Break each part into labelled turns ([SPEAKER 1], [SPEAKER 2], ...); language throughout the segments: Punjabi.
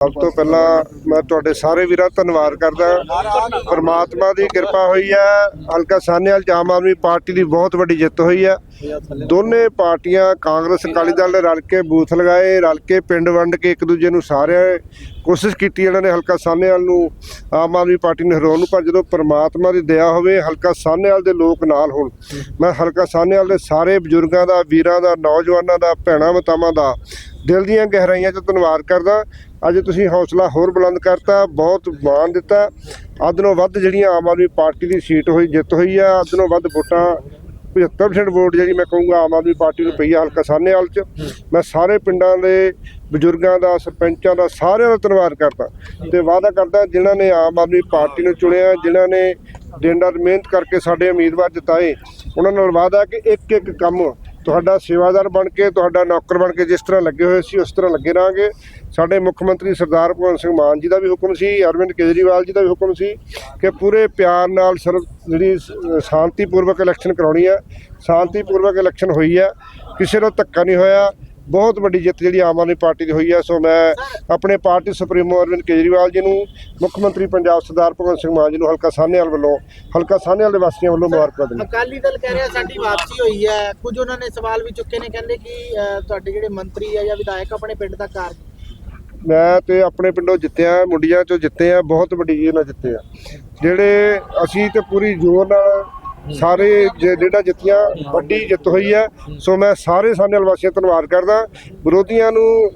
[SPEAKER 1] ਸਭ ਤੋਂ ਪਹਿਲਾਂ ਮੈਂ ਤੁਹਾਡੇ ਸਾਰੇ ਵੀਰਾਂ ਧੰਨਵਾਦ ਕਰਦਾ। ਪਰਮਾਤਮਾ ਦੀ ਕਿਰਪਾ ਹੋਈ ਹੈ। ਹਲਕਾ ਸਾਨੇਵਾਲ 'ਚ ਆਮ ਆਦਮੀ ਪਾਰਟੀ ਦੀ ਬਹੁਤ ਵੱਡੀ ਜਿੱਤ ਹੋਈ ਹੈ। ਦੋਨੇ ਪਾਰਟੀਆਂ ਕਾਂਗਰਸ, ਅਕਾਲੀ ਦਲ ਨੇ ਰਲ ਕੇ ਬੂਥ ਲਗਾਏ, ਰਲ ਕੇ ਪਿੰਡ ਵੰਡ ਕੇ ਇੱਕ ਦੂਜੇ ਨੂੰ ਸਾਰੇ ਕੋਸ਼ਿਸ਼ ਕੀਤੀ ਇਹਨਾਂ ਨੇ ਹਲਕਾ ਸਾਨੇਵਾਲ ਨੂੰ, ਆਮ ਆਦਮੀ ਪਾਰਟੀ ਨੂੰ ਹਰਾਉਣ ਨੂੰ, ਪਰ ਜਦੋਂ ਪਰਮਾਤਮਾ ਦੀ ਦਇਆ ਹੋਵੇ, ਹਲਕਾ ਸਾਨੇਵਾਲ ਦੇ ਲੋਕ ਨਾਲ ਹੋਣ। ਮੈਂ ਹਲਕਾ ਸਾਨੇਵਾਲ ਦੇ ਸਾਰੇ ਬਜ਼ੁਰਗਾਂ ਦਾ, ਵੀਰਾਂ ਦਾ, ਨੌਜਵਾਨਾਂ ਦਾ ਭੈਣਾਂ ਮਤਾਵਾਂ ਦਾ ਦਿਲ ਦੀਆਂ ਗਹਿਰਾਈਆਂ 'ਚ ਧੰਨਵਾਦ ਕਰਦਾ। ਅੱਜ ਤੁਸੀਂ ਹੌਸਲਾ ਹੋਰ ਬੁਲੰਦ ਕਰਤਾ, ਬਹੁਤ ਮਾਣ ਦਿੱਤਾ। ਅੱਧ ਨੂੰ ਵੱਧ ਜਿਹੜੀਆਂ ਆਮ ਆਦਮੀ ਪਾਰਟੀ ਦੀ ਸੀਟ ਹੋਈ, ਜਿੱਤ ਹੋਈ ਆ ਅੱਧ ਨੂੰ ਵੱਧ ਵੋਟਾਂ 75% ਵੋਟ ਜਿਹੜੀ ਮੈਂ ਕਹੂੰਗਾ ਆਮ ਆਦਮੀ ਪਾਰਟੀ ਨੂੰ ਪਈ ਆ ਹਲਕਾ ਸਾਹਨੇਵਾਲ 'ਚ। ਮੈਂ ਸਾਰੇ ਪਿੰਡਾਂ ਦੇ ਬਜ਼ੁਰਗਾਂ ਦਾ, ਸਰਪੰਚਾਂ ਦਾ, ਸਾਰਿਆਂ ਦਾ ਧੰਨਵਾਦ ਕਰਦਾ। ਤੇ ਵਾਅਦਾ ਕਰਦਾ ਜਿਨ੍ਹਾਂ ਨੇ ਆਮ ਆਦਮੀ ਪਾਰਟੀ ਨੂੰ ਚੁਣਿਆ, ਜਿਨ੍ਹਾਂ ਨੇ ਦਿਨ ਰਾਤ ਮਿਹਨਤ ਕਰਕੇ ਸਾਡੇ ਉਮੀਦਵਾਰ ਜਿਤਾਏ, ਉਹਨਾਂ ਨਾਲ ਵਾਅਦਾ ਕਿ ਇੱਕ ਇੱਕ ਕੰਮ ਤੁਹਾਡਾ ਸੇਵਾਦਾਰ ਬਣ ਕੇ, ਤੁਹਾਡਾ ਨੌਕਰ ਬਣ ਕੇ ਜਿਸ ਤਰ੍ਹਾਂ ਲੱਗੇ ਹੋਏ ਸੀ, ਉਸ ਤਰ੍ਹਾਂ ਲੱਗੇ ਰਹਾਂਗੇ। ਸਾਡੇ ਮੁੱਖ ਮੰਤਰੀ ਸਰਦਾਰ ਭਗਵੰਤ ਸਿੰਘ ਮਾਨ ਜੀ ਦਾ ਵੀ ਹੁਕਮ ਸੀ, ਅਰਵਿੰਦ ਕੇਜਰੀਵਾਲ ਜੀ ਦਾ ਵੀ ਹੁਕਮ ਸੀ ਕਿ ਪੂਰੇ ਪਿਆਰ ਨਾਲ ਸਰਵ ਜਿਹੜੀ ਸ- ਸ਼ਾਂਤੀਪੂਰਵਕ ਇਲੈਕਸ਼ਨ ਕਰਾਉਣੀ ਹੈ। ਸ਼ਾਂਤੀਪੂਰਵਕ ਇਲੈਕਸ਼ਨ ਹੋਈ ਹੈ। ਕਿਸੇ ਨੂੰ ਧੱਕਾ ਨਹੀਂ ਹੋਇਆ। ਬਹੁਤ ਵੱਡੀ ਜਿੱਤ ਜਿਹੜੀ ਆਮ ਆਦਮੀ ਪਾਰਟੀ ਦੀ ਹੋਈ ਹੈ ਸੋ ਮੈਂ ਆਪਣੇ ਪਾਰਟੀ ਸੁਪਰੀਮੋ ਅਰਵਿੰਦ ਕੇਜਰੀਵਾਲ ਜੀ ਨੂੰ ਮੁੱਖ ਮੰਤਰੀ ਪੰਜਾਬ ਸਰਦਾਰ ਭਗਵੰਤ ਸਿੰਘ ਮਾਨ ਜੀ ਨੂੰ ਹਲਕਾ ਸਾਹਨੇਵਾਲ ਵੱਲੋਂ ਹਲਕਾ ਸਾਹਨੇਵਾਲ ਦੇ ਵਾਸੀਆਂ ਵੱਲੋਂ ਮੁਬਾਰਕਾਂ ਦਿੰਦਾ।
[SPEAKER 2] ਅਕਾਲੀ ਦਲ ਕਹਿ ਰਿਹਾ ਸਾਡੀ ਵਾਪਸੀ ਹੋਈ ਹੈ। ਕੁਝ ਉਹਨਾਂ ਨੇ ਸਵਾਲ ਵੀ ਚੁੱਕੇ ਨੇ ਕਹਿੰਦੇ ਕਿ ਤੁਹਾਡੇ ਜਿਹੜੇ ਮੰਤਰੀ ਆ ਜਾਂ ਵਿਧਾਇਕ ਆਪਣੇ ਪਿੰਡ ਦਾ ਕਾਰ
[SPEAKER 1] ਮੈਂ ਤੇ ਆਪਣੇ ਪਿੰਡੋਂ ਜਿੱਤਿਆ ਮੁੰਡੀਆਂ ਚੋਂ ਜਿੱਤੇ ਆ ਬਹੁਤ ਵੱਡੀ ਜੀ ਨਾਲ ਜਿੱਤੇ ਆ। ਜਿਹੜੇ ਅਸੀਂ ਤੇ ਪੂਰੀ ਜ਼ੋਰ ਨਾਲ ਸਾਰੇ ਜਿਹੜਾ ਜਿੱਤੀਆਂ ਵੱਡੀ ਜਿੱਤ ਹੋਈ ਹੈ। ਸੋ ਮੈਂ ਸਾਰੇ ਸਾਨੇਵਾਲ ਵਾਸੀਆਂ ਧੰਨਵਾਦ ਕਰਦਾ। ਵਿਰੋਧੀਆਂ ਨੂੰ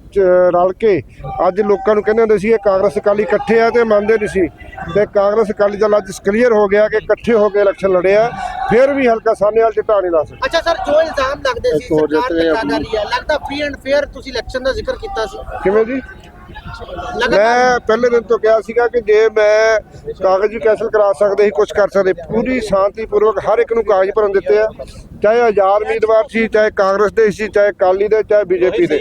[SPEAKER 1] ਰਲ ਕੇ ਅੱਜ ਲੋਕਾਂ ਨੂੰ ਕਹਿੰਦੇ ਹੁੰਦੇ ਸੀ ਇਹ ਕਾਂਗਰਸ ਅਕਾਲੀ ਇਕੱਠੇ ਆ ਤੇ ਮੰਨਦੇ ਨਹੀਂ ਸੀ। ਤੇ ਕਾਂਗਰਸ ਅਕਾਲੀ ਦਲ ਅੱਜ ਕਲੀਅਰ ਹੋ ਗਿਆ ਕਿ ਇਕੱਠੇ ਹੋ ਕੇ ਇਲੈਕਸ਼ਨ ਲੜਿਆ ਫਿਰ ਵੀ ਹਲਕਾ ਸਾਨੇਵਾਲ ਜਿੱਤਾ ਨਹੀਂ ਲਾ ਸਕਦੇ।
[SPEAKER 2] ਅੱਛਾ ਸਰ ਜੋ ਇਲਜ਼ਾਮ ਲੱਗਦੇ ਸੀ ਸਰਕਾਰ ਕਰ ਰਹੀ ਹੈ। ਲੱਗਦਾ ਫ੍ਰੀ ਐਂਡ ਫੇਅਰ ਤੁਸੀਂ ਇਲੈਕਸ਼ਨ ਦਾ ਜ਼ਿਕਰ ਕੀਤਾ ਸੀ।
[SPEAKER 1] ਕਿਵੇਂ ਜੀ? ਮੈਂ ਪਹਿਲੇ ਦਿਨ ਤੋਂ ਕਿਹਾ ਸੀਗਾ ਕਿ ਜੇ ਮੈਂ ਕਾਗਜ਼ ਵੀ ਕੈਂਸਲ ਕਰਾ ਸਕਦੇ ਸੀ ਕੁਝ ਕਰ ਸਕਦੇ ਪੂਰੀ ਸ਼ਾਂਤੀਪੂਰਵਕ ਹਰ ਇੱਕ ਨੂੰ ਕਾਗਜ਼ ਭਰਨ ਦਿੱਤੇ ਆ। ਚਾਹੇ ਆਜ਼ਾਦ ਉਮੀਦਵਾਰ ਸੀ ਚਾਹੇ ਕਾਂਗਰਸ ਦੇ ਸੀ ਚਾਹੇ ਅਕਾਲੀ ਦੇ ਚਾਹੇ ਬੀਜੇਪੀ ਦੇ।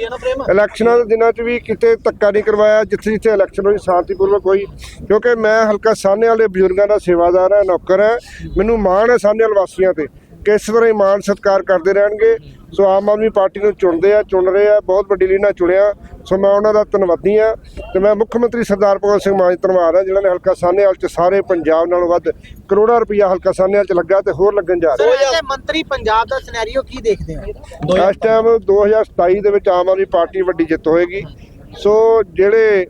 [SPEAKER 1] ਇਲੈਕਸ਼ਨਾਂ ਦੇ ਦਿਨਾਂ 'ਚ ਵੀ ਕਿਤੇ ਧੱਕਾ ਨਹੀਂ ਕਰਵਾਇਆ ਜਿੱਥੇ ਜਿੱਥੇ ਇਲੈਕਸ਼ਨ ਹੋਈ ਸ਼ਾਂਤੀਪੂਰਵਕ ਹੋਈ। ਕਿਉਂਕਿ ਮੈਂ ਹਲਕਾ ਸਾਹਨੇ ਵਾਲੇ ਬਜ਼ੁਰਗਾਂ ਦਾ ਸੇਵਾਦਾਰ ਹਾਂ ਨੌਕਰ ਹਾਂ। ਮੈਨੂੰ ਮਾਣ ਹੈ ਸਾਹਨੇ ਵਾਲੇ ਵਾਸੀਆਂ ਤੇ। ਕਿ ਇਸ ਤਰ੍ਹਾਂ ਹੀ ਮਾਣ ਸਤਿਕਾਰ ਕਰਦੇ ਰਹਿਣਗੇ। ਸੋ ਆਮ ਆਦਮੀ ਪਾਰਟੀ ਨੂੰ ਚੁਣਦੇ ਆ ਚੁਣ ਰਹੇ ਆ ਬਹੁਤ ਵੱਡੀ ਲੀਨਾ ਚੁਣਿਆ। ਸੋ ਮੈਂ ਉਹਨਾਂ ਦਾ ਧੰਨਵਾਦੀ ਆ ਤੇ ਮੈਂ ਮੁੱਖ ਮੰਤਰੀ ਸਰਦਾਰ ਭਗਵੰਤ ਸਿੰਘ ਮਾਨ ਧੰਨਵਾਦ ਆ ਜਿਨ੍ਹਾਂ ਨੇ ਹਲਕਾ ਸਾਹਨੇਵਾਲ ਚ ਸਾਰੇ ਪੰਜਾਬ ਨਾਲੋਂ ਵੱਧ ਕਰੋੜਾਂ ਰੁਪਈਆ ਹਲਕਾ ਸਾਹਨੇਵਾਲ ਚ ਲੱਗਾ ਤੇ ਹੋਰ ਲੱਗਣ ਜਾ ਰਿਹਾ।
[SPEAKER 2] ਐਸੇ ਮੰਤਰੀ ਪੰਜਾਬ ਦਾ ਸਿਨੈਰੀਓ ਕੀ ਦੇਖਦੇ ਆ?
[SPEAKER 1] ਇਸ ਟਾਈਮ 2027 ਦੇ ਵਿੱਚ ਆਮ ਆਦਮੀ ਪਾਰਟੀ ਵੱਡੀ ਜਿੱਤ ਹੋਏਗੀ। ਸੋ ਜਿਹੜੇ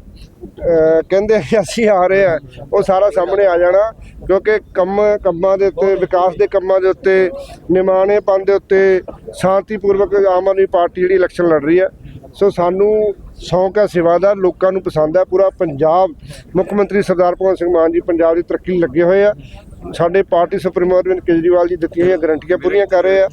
[SPEAKER 1] ਕਹਿੰਦੇ ਆ ਕਿ ਅਸੀਂ ਆ ਰਹੇ ਆ ਉਹ ਸਾਰਾ ਸਾਹਮਣੇ ਆ ਜਾਣਾ, ਕਿਉਂਕਿ ਕੰਮ, ਕੰਮਾਂ ਦੇ ਉੱਤੇ, ਵਿਕਾਸ ਦੇ ਕੰਮਾਂ ਦੇ ਉੱਤੇ, ਨਿਮਾਣੇਪਨ ਦੇ ਉੱਤੇ ਸ਼ਾਂਤੀਪੂਰਵਕ ਆਮ ਆਦਮੀ ਪਾਰਟੀ ਜਿਹੜੀ ਇਲੈਕਸ਼ਨ ਲੜ ਰਹੀ ਹੈ। ਸੋ ਸਾਨੂੰ ਸ਼ੌਂਕ ਹੈ, ਸੇਵਾ ਦਾ, ਲੋਕਾਂ ਨੂੰ ਪਸੰਦ ਹੈ। ਪੂਰਾ ਪੰਜਾਬ ਮੁੱਖ ਮੰਤਰੀ ਸਰਦਾਰ ਭਗਵੰਤ ਸਿੰਘ ਮਾਨ ਜੀ, ਪੰਜਾਬ ਦੀ ਤਰੱਕੀ ਲੱਗੇ ਹੋਏ ਆ। ਸਾਡੇ ਪਾਰਟੀ ਸੁਪਰੀਮੋ ਅਰਵਿੰਦ ਕੇਜਰੀਵਾਲ ਜੀ ਦਿੱਤੀਆਂ ਹੋਈਆਂ ਗਰੰਟੀਆਂ ਪੂਰੀਆਂ ਕਰ ਰਹੇ ਆ।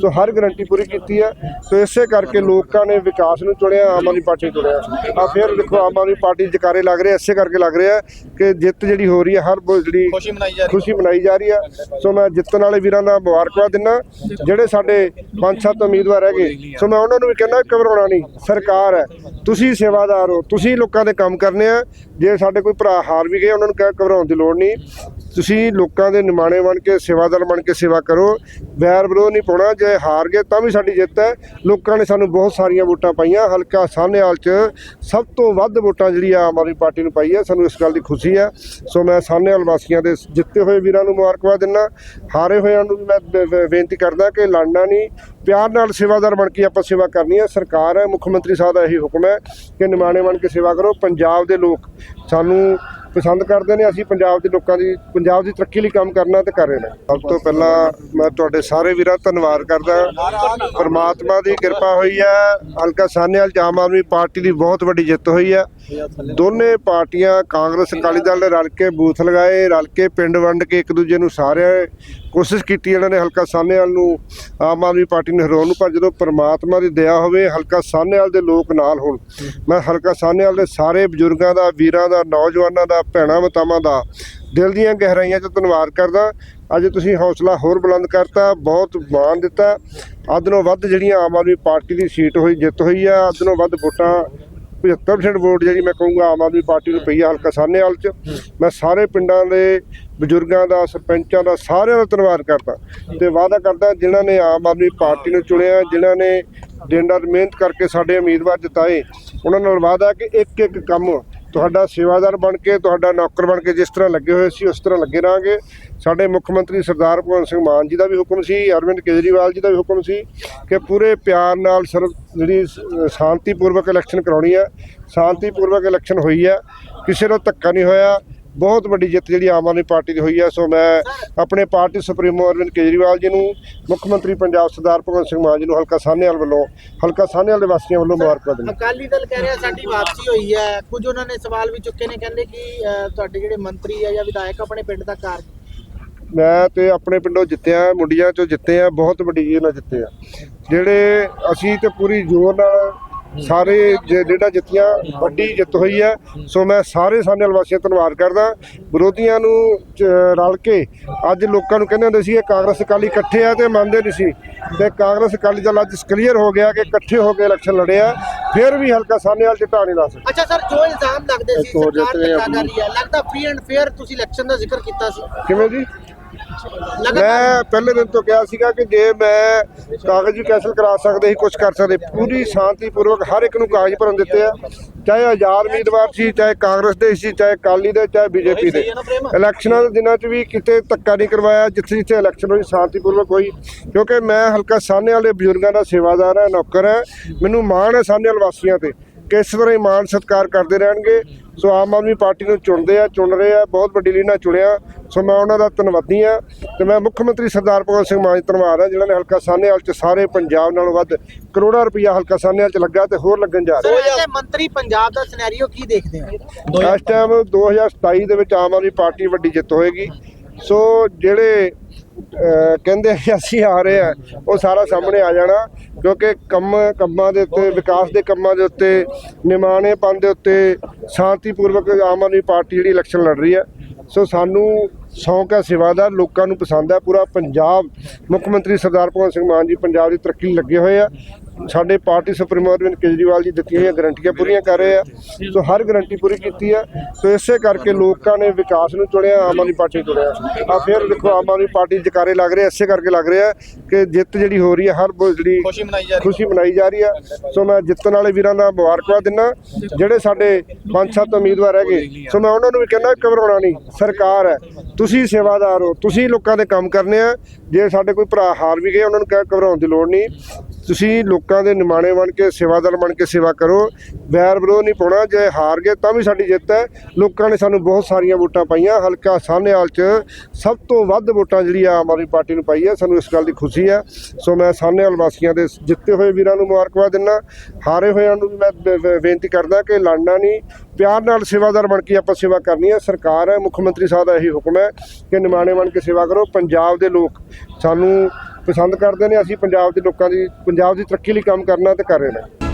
[SPEAKER 1] ਸੋ ਹਰ ਗਰੰਟੀ ਪੂਰੀ ਕੀਤੀ ਆ। ਸੋ ਇਸੇ ਕਰਕੇ ਲੋਕਾਂ ਨੇ ਵਿਕਾਸ ਨੂੰ ਚੁਣਿਆ ਆਮ ਆਦਮੀ ਪਾਰਟੀ ਨੂੰ ਚੁਣਿਆ। ਆ ਫਿਰ ਦੇਖੋ ਆਮ ਆਦਮੀ ਪਾਰਟੀ ਜਕਾਰੇ ਲੱਗ ਰਹੇ ਇਸੇ ਕਰਕੇ ਲੱਗ ਰਿਹਾ ਕਿ ਜਿੱਤ ਜਿਹੜੀ ਹੋ ਰਹੀ ਹੈ ਹਰ ਬ- ਜਿਹੜੀ
[SPEAKER 2] ਖੁਸ਼ੀ ਮਨਾਈ ਜਾ
[SPEAKER 1] ਰਹੀ ਆ। ਸੋ ਮੈਂ ਜਿੱਤਣ ਵਾਲੇ ਵੀਰਾਂ ਦਾ ਮੁਬਾਰਕਬਾਦ ਦਿੰਦਾ ਜਿਹੜੇ ਸਾਡੇ ਪੰਜ ਸੱਤ ਉਮੀਦਵਾਰ ਹੈਗੇ ਸੋ ਮੈਂ ਉਹਨਾਂ ਨੂੰ ਵੀ ਕਹਿੰਦਾ ਘਬਰਾਉਣਾ ਨਹੀਂ ਸਰਕਾਰ ਹੈ। ਤੁਸੀਂ ਸੇਵਾਦਾਰ ਹੋ ਤੁਸੀਂ ਲੋਕਾਂ ਦੇ ਕੰਮ ਕਰਨੇ ਆ। ਜੇ ਸਾਡੇ ਕੋਈ ਭਰਾ ਹਾਰ ਵੀ ਗਏ ਉਹਨਾਂ ਨੂੰ ਕਹਿ ਘਬਰਾਉਣ ਦੀ ਲੋੜ ਨਹੀਂ। ਤੁਸੀਂ ਲੋਕਾਂ ਦੇ ਨਿਮਾਣੇ ਬਣ ਕੇ, ਸੇਵਾਦਾਰ ਬਣ ਕੇ ਸੇਵਾ ਕਰੋ। ਵੈਰ ਵਿਰੋਧ ਨਹੀਂ ਪਾਉਣਾ, ਜੇ ਹਾਰ ਗਏ ਤਾਂ ਵੀ ਸਾਡੀ ਜਿੱਤ ਹੈ। ਲੋਕਾਂ ਨੇ ਸਾਨੂੰ ਬਹੁਤ ਸਾਰੀਆਂ ਵੋਟਾਂ ਪਾਈਆਂ। ਹਲਕਾ ਸਾਹਨੇਵਾਲ 'ਚ ਸਭ ਤੋਂ ਵੱਧ ਵੋਟਾਂ ਜਿਹੜੀ ਆਮ ਆਦਮੀ ਪਾਰਟੀ ਨੂੰ ਪਾਈ ਹੈ। ਸਾਨੂੰ ਇਸ ਗੱਲ ਦੀ ਖੁਸ਼ੀ ਹੈ। ਸੋ ਮੈਂ ਸਾਹਨੇਵਾਲ ਵਾਸੀਆਂ ਦੇ ਜਿੱਤੇ ਹੋਏ ਵੀਰਾਂ ਨੂੰ ਮੁਬਾਰਕਬਾਦ ਦਿੰਦਾ। ਹਾਰੇ ਹੋਇਆਂ ਨੂੰ ਵੀ ਮੈਂ ਬੇਨਤੀ ਕਰਦਾ ਕਿ ਲੜਨਾ ਨਹੀਂ। ਪਿਆਰ ਨਾਲ ਸੇਵਾਦਾਰ ਬਣ ਕੇ ਆਪਾਂ ਸੇਵਾ ਕਰਨੀ ਹੈ। ਸਰਕਾਰ ਹੈ, ਮੁੱਖ ਮੰਤਰੀ ਸਾਹਿਬ ਦਾ ਇਹੀ ਹੁਕਮ ਹੈ ਕਿ ਨਿਮਾਣੇ ਬਣ ਕੇ ਸੇਵਾ ਕਰੋ। ਪੰਜਾਬ ਦੇ ਲੋਕ ਸਾਨੂੰ ਪਸੰਦ ਕਰਦੇ ਨੇ, ਅਸੀਂ ਪੰਜਾਬ ਦੇ ਲੋਕਾਂ ਦੀ, ਪੰਜਾਬ ਦੀ ਤਰੱਕੀ ਲਈ ਕੰਮ ਕਰਨਾ ਤੇ ਕਰ ਰਹੇ ਨੇ। ਸਭ ਤੋਂ ਪਹਿਲਾਂ ਮੈਂ ਤੁਹਾਡੇ ਸਾਰੇ ਵੀਰਾਂ ਧੰਨਵਾਦ ਕਰਦਾ ਪਰਮਾਤਮਾ ਦੀ ਕਿਰਪਾ ਹੋਈ ਹੈ, ਹਲਕਾ ਸਾਹਨੇਵਾਲ 'ਚ ਆਮ ਆਦਮੀ ਪਾਰਟੀ ਦੀ ਬਹੁਤ ਵੱਡੀ ਜਿੱਤ ਹੋਈ ਹੈ। ਦੋਨੇ ਪਾਰਟੀਆਂ, ਕਾਂਗਰਸ, ਅਕਾਲੀ ਦਲ ਨੇ ਰਲ ਕੇ ਬੂਥ ਲਗਾਏ, ਰਲ ਕੇ ਪਿੰਡ ਵੰਡ ਕੇ ਇੱਕ ਦੂਜੇ ਨੂੰ ਸਾਰਿਆਂ ਕੋਸ਼ਿਸ਼ ਕੀਤੀ, ਇਹਨਾਂ ਨੇ ਹਲਕਾ ਸਾਹਨੇਵਾਲ ਨੂੰ ਆਮ ਆਦਮੀ ਪਾਰਟੀ ਨੇ ਹਰਾਉਣ ਨੂੰ, ਪਰ ਜਦੋਂ ਪਰਮਾਤਮਾ ਦੀ ਦਇਆ ਹੋਵੇ, ਹਲਕਾ ਸਾਹਨੇਵਾਲ ਦੇ ਲੋਕ ਨਾਲ ਹੋਣ। ਮੈਂ ਹਲਕਾ ਸਾਹਨੇਵਾਲ ਦੇ ਸਾਰੇ ਬਜ਼ੁਰਗਾਂ ਦਾ, ਵੀਰਾਂ ਦਾ, ਨੌਜਵਾਨਾਂ ਦਾ, ਭੈਣਾਂ ਮਤਾਵਾਂ ਦਾ ਦਿਲ ਦੀਆਂ ਗਹਿਰਾਈਆਂ 'ਚ ਧੰਨਵਾਦ ਕਰਦਾ। ਅੱਜ ਤੁਸੀਂ ਹੌਸਲਾ ਹੋਰ ਬੁਲੰਦ ਕਰਤਾ, ਬਹੁਤ ਮਾਣ ਦਿੱਤਾ। ਅੱਧ ਨੂੰ ਵੱਧ ਜਿਹੜੀਆਂ ਆਮ ਆਦਮੀ ਪਾਰਟੀ ਦੀ ਸੀਟ ਹੋਈ, ਜਿੱਤ ਹੋਈ ਆ, ਅੱਧ ਨੂੰ ਵੱਧ ਵੋਟਾਂ 75% ਵੋਟ ਜਿਹੜੀ ਮੈਂ ਕਹੂੰਗਾ ਆਮ ਆਦਮੀ ਪਾਰਟੀ ਨੂੰ ਪਈ ਆ ਹਲਕਾ ਸਾਹਨੇਵਾਲ 'ਚ। ਮੈਂ ਸਾਰੇ ਪਿੰਡਾਂ ਦੇ ਬਜ਼ੁਰਗਾਂ ਦਾ ਸਰਪੰਚਾਂ ਦਾ ਸਾਰਿਆਂ ਦਾ ਧੰਨਵਾਦ ਕਰਦਾ। ਤੇ ਵਾਅਦਾ ਕਰਦਾ ਜਿਨ੍ਹਾਂ ਨੇ ਆਮ ਆਦਮੀ ਪਾਰਟੀ ਨੂੰ ਚੁਣਿਆ ਜਿਨ੍ਹਾਂ ਨੇ ਦਿਨ ਰਾਤ ਮਿਹਨਤ ਕਰਕੇ ਸਾਡੇ ਉਮੀਦਵਾਰ ਜਿਤਾਏ ਉਹਨਾਂ ਨਾਲ ਵਾਅਦਾ ਕਿ ਇੱਕ ਇੱਕ ਕੰਮ ਤੁਹਾਡਾ ਸੇਵਾਦਾਰ ਬਣ ਕੇ, ਤੁਹਾਡਾ ਨੌਕਰ ਬਣ ਕੇ ਜਿਸ ਤਰ੍ਹਾਂ ਲੱਗੇ ਹੋਏ ਸੀ, ਉਸ ਤਰ੍ਹਾਂ ਲੱਗੇ ਰਹਾਂਗੇ। ਸਾਡੇ ਮੁੱਖ ਮੰਤਰੀ ਸਰਦਾਰ ਭਗਵੰਤ ਸਿੰਘ ਮਾਨ ਜੀ ਦਾ ਵੀ ਹੁਕਮ ਸੀ, ਅਰਵਿੰਦ ਕੇਜਰੀਵਾਲ ਜੀ ਦਾ ਵੀ ਹੁਕਮ ਸੀ ਕਿ ਪੂਰੇ ਪਿਆਰ ਨਾਲ ਸਰਵ ਜਿਹੜੀ ਸ- ਸ਼ਾਂਤੀਪੂਰਵਕ ਇਲੈਕਸ਼ਨ ਕਰਾਉਣੀ ਹੈ। ਸ਼ਾਂਤੀਪੂਰਵਕ ਇਲੈਕਸ਼ਨ ਹੋਈ ਹੈ। ਕਿਸੇ ਨੂੰ ਧੱਕਾ ਨਹੀਂ ਹੋਇਆ। ਬਹੁਤ ਵੱਡੀ ਜਿੱਤ ਜਿਹੜੀ ਆਮ ਆਦਮੀ ਪਾਰਟੀ ਦੀ ਹੋਈ ਹੈ। ਸੋ ਮੈਂ ਆਪਣੇ ਪਾਰਟੀ ਸੁਪਰੀਮੋ ਅਰਵਿੰਦ ਕੇਜਰੀਵਾਲ ਜੀ ਨੂੰ ਮੁੱਖ ਮੰਤਰੀ ਪੰਜਾਬ ਸਰਦਾਰ ਭਗਵੰਤ ਸਿੰਘ ਮਾਨ ਜੀ ਨੂੰ ਹਲਕਾ ਸਾਹਨੇਵਾਲ ਵੱਲੋਂ ਹਲਕਾ ਸਾਹਨੇਵਾਲ ਦੇ ਵਾਸੀਆਂ ਵੱਲੋਂ ਮੁਬਾਰਕਬਾਦ ਦਿੰਦਾ
[SPEAKER 2] ਅਕਾਲੀ ਦਲ ਕਹਿ ਰਿਹਾ ਸਾਡੀ ਵਾਪਸੀ ਹੋਈ ਹੈ। ਕੁਝ ਉਹਨਾਂ ਨੇ ਸਵਾਲ ਵੀ ਚੁੱਕੇ ਨੇ ਕਹਿੰਦੇ ਕਿ ਤੁਹਾਡੇ ਜਿਹੜੇ ਮੰਤਰੀ ਆ ਜਾਂ ਵਿਧਾਇਕ ਆਪਣੇ ਪਿੰਡ ਦਾ ਕਾਰ
[SPEAKER 1] ਮੈਂ ਤੇ ਆਪਣੇ ਪਿੰਡੋਂ ਜਿੱਤਿਆ ਮੁੰਡੀਆਂ ਚੋਂ ਜਿੱਤੇ ਆ ਬਹੁਤ ਵੱਡੀ ਜੀ ਨਾਲ ਜਿੱਤੇ ਆ। ਜਿਹੜੇ ਅਸੀਂ ਤੇ ਪੂਰੀ ਜ਼ੋਰ ਨਾਲ ਸਾਰੇ ਜੇ- ਜਿਹੜਾ ਜਿੱਤੀਆਂ ਵੱਡੀ ਜਿੱਤ ਹੋਈ ਹੈ। ਸੋ ਮੈਂ ਸਾਰੇ ਸਾਨੇਵਾਲ ਵਾਸੀਆਂ ਧੰਨਵਾਦ ਕਰਦਾ। ਵਿਰੋਧੀਆਂ ਨੂੰ ਰਲ ਕੇ ਅੱਜ ਲੋਕਾਂ ਨੂੰ ਕਹਿੰਦੇ ਹੁੰਦੇ ਸੀ ਇਹ ਕਾਂਗਰਸ ਅਕਾਲੀ ਇਕੱਠੇ ਆ ਤੇ ਮੰਨਦੇ ਨਹੀਂ ਸੀ। ਤੇ ਕਾਂਗਰਸ ਅਕਾਲੀ ਦਲ ਅੱਜ ਕਲੀਅਰ ਹੋ ਗਿਆ ਕਿ ਇਕੱਠੇ ਹੋ ਕੇ ਇਲੈਕਸ਼ਨ ਲੜਿਆ ਫਿਰ ਵੀ ਹਲਕਾ ਸਾਨੇਵਾਲ ਜਿੱਤਾ ਨਹੀਂ ਲਾ ਸਕਦੇ।
[SPEAKER 2] ਅੱਛਾ ਸਰ ਜੋ ਇਲਜ਼ਾਮ ਲੱਗਦੇ ਸੀ ਸਰਕਾਰ ਹੈ ਲੱਗਦਾ ਫ੍ਰੀ ਐਂਡ ਫੇਅਰ ਤੁਸੀਂ ਇਲੈਕਸ਼ਨ ਦਾ ਜ਼ਿਕਰ ਕੀਤਾ ਸੀ?
[SPEAKER 1] ਕਿਵੇਂ ਜੀ? ਮੈਂ ਪਹਿਲੇ ਦਿਨ ਤੋਂ ਕਿਹਾ ਸੀਗਾ ਕਿ ਜੇ ਮੈਂ ਕਾਗਜ਼ ਵੀ ਕੈਂਸਲ ਕਰਾ ਸਕਦੇ ਸੀ ਕੁਝ ਕਰ ਸਕਦੇ ਪੂਰੀ ਸ਼ਾਂਤੀਪੂਰਵਕ ਹਰ ਇੱਕ ਨੂੰ ਕਾਗਜ਼ ਭਰਨ ਦਿੱਤੇ ਆ। ਚਾਹੇ ਆਜ਼ਾਦ ਉਮੀਦਵਾਰ ਸੀ ਚਾਹੇ ਕਾਂਗਰਸ ਦੇ ਸੀ ਚਾਹੇ ਅਕਾਲੀ ਦੇ ਚਾਹੇ ਬੀਜੇਪੀ ਦੇ। ਇਲੈਕਸ਼ਨਾਂ ਦੇ ਦਿਨਾਂ 'ਚ ਵੀ ਕਿਤੇ ਧੱਕਾ ਨਹੀਂ ਕਰਵਾਇਆ ਜਿੱਥੇ ਜਿੱਥੇ ਇਲੈਕਸ਼ਨ ਹੋਈ ਸ਼ਾਂਤੀਪੂਰਵਕ ਹੋਈ। ਕਿਉਂਕਿ ਮੈਂ ਹਲਕਾ ਸਾਹਨੇ ਵਾਲੇ ਬਜ਼ੁਰਗਾਂ ਦਾ ਸੇਵਾਦਾਰ ਹਾਂ ਨੌਕਰ ਹਾਂ। ਮੈਨੂੰ ਮਾਣ ਹੈ ਸਾਹਨੇ ਵਾਲੇ ਵਾਸੀਆਂ ਤੇ ਕਿ ਇਸ ਤਰ੍ਹਾਂ ਹੀ ਮਾਣ ਸਤਿਕਾਰ ਕਰਦੇ ਰਹਿਣਗੇ। ਸੋ ਆਮ ਆਦਮੀ ਪਾਰਟੀ ਨੂੰ ਚੁਣਦੇ ਆ ਚੁਣ ਰਹੇ ਆ ਬਹੁਤ ਵੱਡੀ ਲੀਡ ਨਾਲ ਚੁਣਿਆ। ਸੋ ਮੈਂ ਉਹਨਾਂ ਦਾ ਧੰਨਵਾਦੀ ਆ ਤੇ ਮੈਂ ਮੁੱਖ ਮੰਤਰੀ ਸਰਦਾਰ ਭਗਵੰਤ ਸਿੰਘ ਮਾਨ ਧੰਨਵਾਦ ਆ ਜਿਨ੍ਹਾਂ ਨੇ ਹਲਕਾ ਸਾਹਨੇਵਾਲ ਚ ਸਾਰੇ ਪੰਜਾਬ ਨਾਲੋਂ ਵੱਧ ਕਰੋੜਾਂ ਰੁਪਇਆ ਹਲਕਾ ਸਾਹਨੇਵਾਲ ਚ ਲੱਗਾ ਤੇ ਹੋਰ ਲੱਗਣ ਜਾ ਰਿਹਾ।
[SPEAKER 2] ਐਸੇ ਮੰਤਰੀ ਪੰਜਾਬ ਦਾ ਸਿਨੈਰੀਓ ਕੀ ਦੇਖਦੇ ਹੋ?
[SPEAKER 1] ਇਸ ਟਾਈਮ 2027 ਦੇ ਵਿੱਚ ਆਮ ਆਦਮੀ ਪਾਰਟੀ ਵੱਡੀ ਜਿੱਤ ਹੋਏਗੀ। ਸੋ ਜਿਹੜੇ ਕਹਿੰਦੇ ਆ ਅਸੀਂ ਆ ਰਹੇ ਆ ਉਹ ਸਾਰਾ ਸਾਹਮਣੇ ਆ ਜਾਣਾ ਕਿਉਂਕਿ ਕੰਮ, ਕੰਮਾਂ ਦੇ ਉੱਤੇ, ਵਿਕਾਸ ਦੇ ਕੰਮਾਂ ਦੇ ਉੱਤੇ, ਨਿਮਾਣੇਪਨ ਦੇ ਉੱਤੇ ਸ਼ਾਂਤੀਪੂਰਵਕ ਆਮ ਆਦਮੀ ਪਾਰਟੀ ਜਿਹੜੀ ਇਲੈਕਸ਼ਨ ਲੜ ਰਹੀ ਹੈ। ਸੋ ਸਾਨੂੰ ਸ਼ੌਂਕ ਹੈ, ਸੇਵਾ ਦਾ, ਲੋਕਾਂ ਨੂੰ ਪਸੰਦ ਹੈ। ਪੂਰਾ ਪੰਜਾਬ ਮੁੱਖ ਮੰਤਰੀ ਸਰਦਾਰ ਭਗਵੰਤ ਸਿੰਘ ਮਾਨ ਜੀ, ਪੰਜਾਬ ਦੀ ਤਰੱਕੀ ਲੱਗੇ ਹੋਏ ਆ। ਸਾਡੇ ਪਾਰਟੀ ਸੁਪਰੀਮੋ ਅਰਵਿੰਦ ਕੇਜਰੀਵਾਲ ਜੀ ਦਿੱਤੀਆਂ ਹੋਈਆਂ ਗਰੰਟੀਆਂ ਪੂਰੀਆਂ ਕਰ ਰਹੇ ਆ। ਸੋ ਹਰ ਗਰੰਟੀ ਪੂਰੀ ਕੀਤੀ ਆ। ਸੋ ਇਸੇ ਕਰਕੇ ਲੋਕਾਂ ਨੇ ਵਿਕਾਸ ਨੂੰ ਚੁਣਿਆ ਆਮ ਆਦਮੀ ਪਾਰਟੀ ਨੂੰ ਚੁਣਿਆ। ਆ ਫਿਰ ਦੇਖੋ ਆਮ ਆਦਮੀ ਪਾਰਟੀ ਜਕਾਰੇ ਲੱਗ ਰਹੇ ਇਸੇ ਕਰਕੇ ਲੱਗ ਰਿਹਾ ਕਿ ਜਿੱਤ ਜਿਹੜੀ ਹੋ ਰਹੀ ਹੈ ਹਰ ਜਿਹੜੀ
[SPEAKER 2] ਖੁਸ਼ੀ ਮਨਾਈ ਜਾ ਰਹੀ
[SPEAKER 1] ਆ। ਸੋ ਮੈਂ ਜਿੱਤਣ ਵਾਲੇ ਵੀਰਾਂ ਦਾ ਮੁਬਾਰਕਬਾਦ ਦਿੰਦਾ ਜਿਹੜੇ ਸਾਡੇ ਪੰਜ ਸੱਤ ਉਮੀਦਵਾਰ ਹੈਗੇ ਸੋ ਮੈਂ ਉਹਨਾਂ ਨੂੰ ਵੀ ਕਹਿੰਦਾ ਘਬਰਾਉਣਾ ਨਹੀਂ ਸਰਕਾਰ ਹੈ। ਤੁਸੀਂ ਸੇਵਾਦਾਰ ਹੋ ਤੁਸੀਂ ਲੋਕਾਂ ਦੇ ਕੰਮ ਕਰਨੇ ਆ। ਜੇ ਸਾਡੇ ਕੋਈ ਭਰਾ ਹਾਰ ਵੀ ਗਏ ਉਹਨਾਂ ਨੂੰ ਕਹਿ ਘਬਰਾਉਣ ਦੀ ਲੋੜ ਨਹੀਂ। ਤੁਸੀਂ ਲੋਕਾਂ ਦੇ ਨਿਮਾਣੇ ਬਣ ਕੇ ਸੇਵਾਦਾਰ ਬਣ ਕੇ ਸੇਵਾ ਕਰੋ। ਵੈਰ ਵਿਰੋਧ ਨਹੀਂ ਪਾਉਣਾ, ਜੇ ਹਾਰ ਗਏ ਤਾਂ ਵੀ ਸਾਡੀ ਜਿੱਤ ਹੈ। ਲੋਕਾਂ ਨੇ ਸਾਨੂੰ ਬਹੁਤ ਸਾਰੀਆਂ ਵੋਟਾਂ ਪਾਈਆਂ। ਹਲਕਾ ਸਾਹਨੇਵਾਲ 'ਚ ਸਭ ਤੋਂ ਵੱਧ ਵੋਟਾਂ ਜਿਹੜੀ ਆਮ ਆਦਮੀ ਪਾਰਟੀ ਨੂੰ ਪਾਈ ਹੈ। ਸਾਨੂੰ ਇਸ ਗੱਲ ਦੀ ਖੁਸ਼ੀ ਹੈ। ਸੋ ਮੈਂ ਸਾਹਨੇਵਾਲ ਵਾਸੀਆਂ ਦੇ ਜਿੱਤੇ ਹੋਏ ਵੀਰਾਂ ਨੂੰ ਮੁਬਾਰਕਬਾਦ ਦਿੰਦਾ। ਹਾਰੇ ਹੋਇਆਂ ਨੂੰ ਵੀ ਮੈਂ ਬੇਨਤੀ ਕਰਦਾ ਕਿ ਲੜਨਾ ਨਹੀਂ। ਪਿਆਰ ਨਾਲ ਸੇਵਾਦਾਰ ਬਣ ਕੇ ਆਪਾਂ ਸੇਵਾ ਕਰਨੀ ਹੈ। ਸਰਕਾਰ ਹੈ, ਮੁੱਖ ਮੰਤਰੀ ਸਾਹਿਬ ਦਾ ਇਹੀ ਹੁਕਮ ਹੈ ਕਿ ਨਿਮਾਣੇ ਬਣ ਕੇ ਸੇਵਾ ਕਰੋ। ਪੰਜਾਬ ਦੇ ਲੋਕ ਸਾਨੂੰ ਪਸੰਦ ਕਰਦੇ ਨੇ, ਅਸੀਂ ਪੰਜਾਬ ਦੇ ਲੋਕਾਂ ਦੀ, ਪੰਜਾਬ ਦੀ ਤਰੱਕੀ ਲਈ ਕੰਮ ਕਰਨਾ ਤੇ ਕਰ ਰਹੇ ਨੇ।